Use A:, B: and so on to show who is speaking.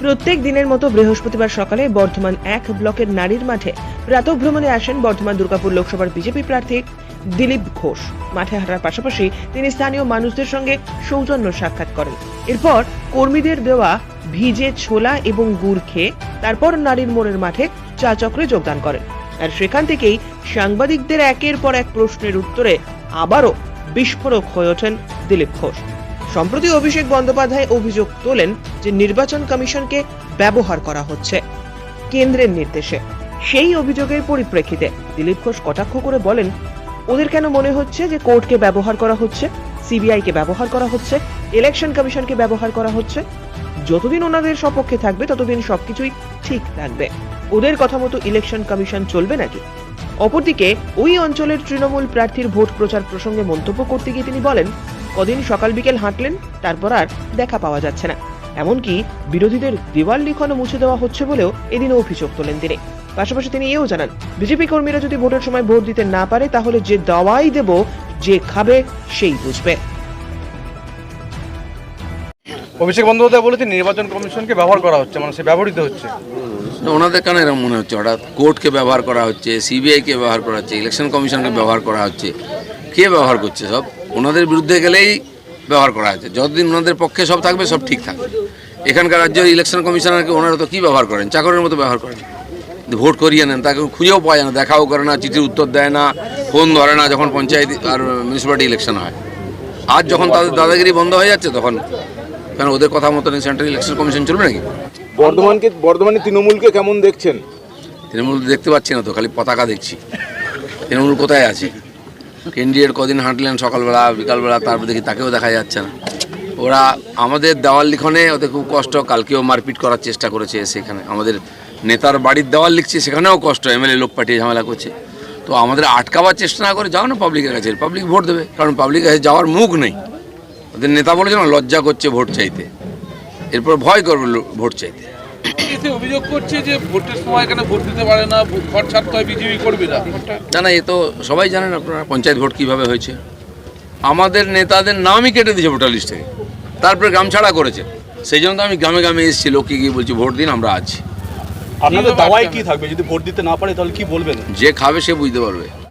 A: প্রত্যেক দিনের মতো বৃহস্পতিবার সকালে বর্ধমান এক ব্লকের নারীর মাঠে প্রাতভ্রমণে আসেন বর্ধমান দুর্গাপুর লোকসভার বিজেপি প্রার্থী দিলীপ ঘোষ। মাঠে হাঁটার পাশাপাশি তিনি স্থানীয় মানুষদের সঙ্গে সৌজন্য সাক্ষাৎ করেন। এরপর কর্মীদের দেওয়া ভিজে ছোলা এবং গুড় খেয়ে তারপর নারীর মোড়ের মাঠে চা চক্রে যোগদান করেন। আর সেখান থেকেই সাংবাদিকদের একের পর এক প্রশ্নের উত্তরে আবারও বিস্ফোরক হয়ে ওঠেন দিলীপ ঘোষ। সম্প্রতি অভিষেক বন্দ্যোপাধ্যায় অভিযোগ তোলেন যে নির্বাচন কমিশনকে ব্যবহার করা হচ্ছে কেন্দ্রের নির্দেশে। সেই অভিযোগের পরিপ্রেক্ষিতে দিলীপ ঘোষ কটাক্ষ করে বলেন, ওদের কেন মনে হচ্ছে যে কোর্টকে ব্যবহার করা হচ্ছে সিবিআই কে ব্যবহার করা হচ্ছে, ইলেকশন কমিশনকে ব্যবহার করা হচ্ছে? যতদিন ওনাদের সপক্ষে থাকবে, ততদিন সবকিছুই ঠিক থাকবে। ওদের কথা মতো ইলেকশন কমিশন চলবে নাকি? অপরদিকে, ওই অঞ্চলের তৃণমূল প্রার্থীর ভোট প্রচার প্রসঙ্গে মন্তব্য করতে গিয়ে তিনি বলেন কদিন সকাল বিকেল হাঁটলেন তারপর আর দেখা পাওয়া যাচ্ছে না। এমনকি বিরোধীদের দেওয়াল লিখনও মুছে দেওয়া হচ্ছে বলেও এদিন অভিযোগ তোলেন তিনি। পাশাপাশি তিনি এও জানান বিজেপি কর্মীরা যদি ভোটের সময় ভোট দিতে না পারে তাহলে যে দাওয়াই দেব যে খাবে সেই বুঝবে।
B: অভিষেক বন্দ্যোপাধ্যায় বলেছে নির্বাচন কমিশনকে ব্যবহার করা হচ্ছে মানে সে ব্যবহৃত হচ্ছে।
C: ওনাদের কেন এরকম মনে হচ্ছে? হঠাৎ কোর্টকে ব্যবহার করা হচ্ছে সিবিআইকে ব্যবহার করা হচ্ছে ইলেকশন কমিশনকে ব্যবহার করা হচ্ছে। কে ব্যবহার করছে সব? ওনাদের বিরুদ্ধে গেলেই ব্যবহার করা হচ্ছে যতদিন ওনাদের পক্ষে সব থাকবে সব ঠিক থাকবে। এখানকার রাজ্যের ইলেকশন কমিশনারকে ওনারা তো কী ব্যবহার করেন? চাকরের মতো ব্যবহার করেন। ভোট করিয়ে নেন তাকে খুঁজেও পাওয়া যায় না দেখাও করে না চিঠির উত্তর দেয় না ফোন ধরে না যখন পঞ্চায়েত আর মিউনিসিপ্যালিটি ইলেকশন হয়। আজ যখন তাদের দাদাগিরি বন্ধ হয়ে যাচ্ছে তখন কেন ওদের কথা মতন সেন্ট্রাল ইলেকশন কমিশন চলবে নাকি?
D: বর্ধমানকে বর্ধমানে তৃণমূলকে কেমন দেখছেন?
C: তৃণমূল দেখতে পাচ্ছি না তো খালি পতাকা দেখছি। তৃণমূল কোথায় আছে? কেন্দ্রীয় কদিন হাঁটলেন সকালবেলা, বিকালবেলা, তারপর দেখি তাকেও দেখা যাচ্ছে না। ওরা আমাদের দেওয়াল লিখনে ওদের খুব কষ্ট, কালকেও মারপিট করার চেষ্টা করেছে সেখানে। আমাদের নেতার বাড়ির দেওয়াল লিখছে, সেখানেও কষ্ট, এমএলএ লোক পাঠিয়ে ঝামেলা করছে। তো আমাদের আটকাবার চেষ্টা না করে যাও না পাবলিকের কাছে, পাবলিক ভোট দেবে, কারণ পাবলিকের কাছে যাওয়ার মুখ নেই। ওদের নেতা বলেছে না লজ্জা করছে ভোট চাইতে। এরপর ভয় করবে ভোট চাইতে।
E: এতে অভিযোগ করছে যে ভোটের সময় এখানে ভোট দিতে পারে না ঘর ছাড়তে হয় বিজেপি করবে না।
C: না না এ তো সবাই জানেন আপনারা পঞ্চায়েত ভোট কীভাবে হয়েছে। আমাদের নেতাদের নামই কেটে দিয়েছে ভোটার লিস্ট। থেকে তারপরে গ্রাম ছাড়া করেছে। সেই জন্য তো আমি গ্রামে গ্রামে এসেছি লোককে গিয়ে বলছি ভোট দিন আমরা আছি।
F: আপনাদের দাওয়াই কি থাকবে? যদি ভোট দিতে না পারে তাহলে কি বলবেন?
C: যে খাবে সে বুঝতে পারবে।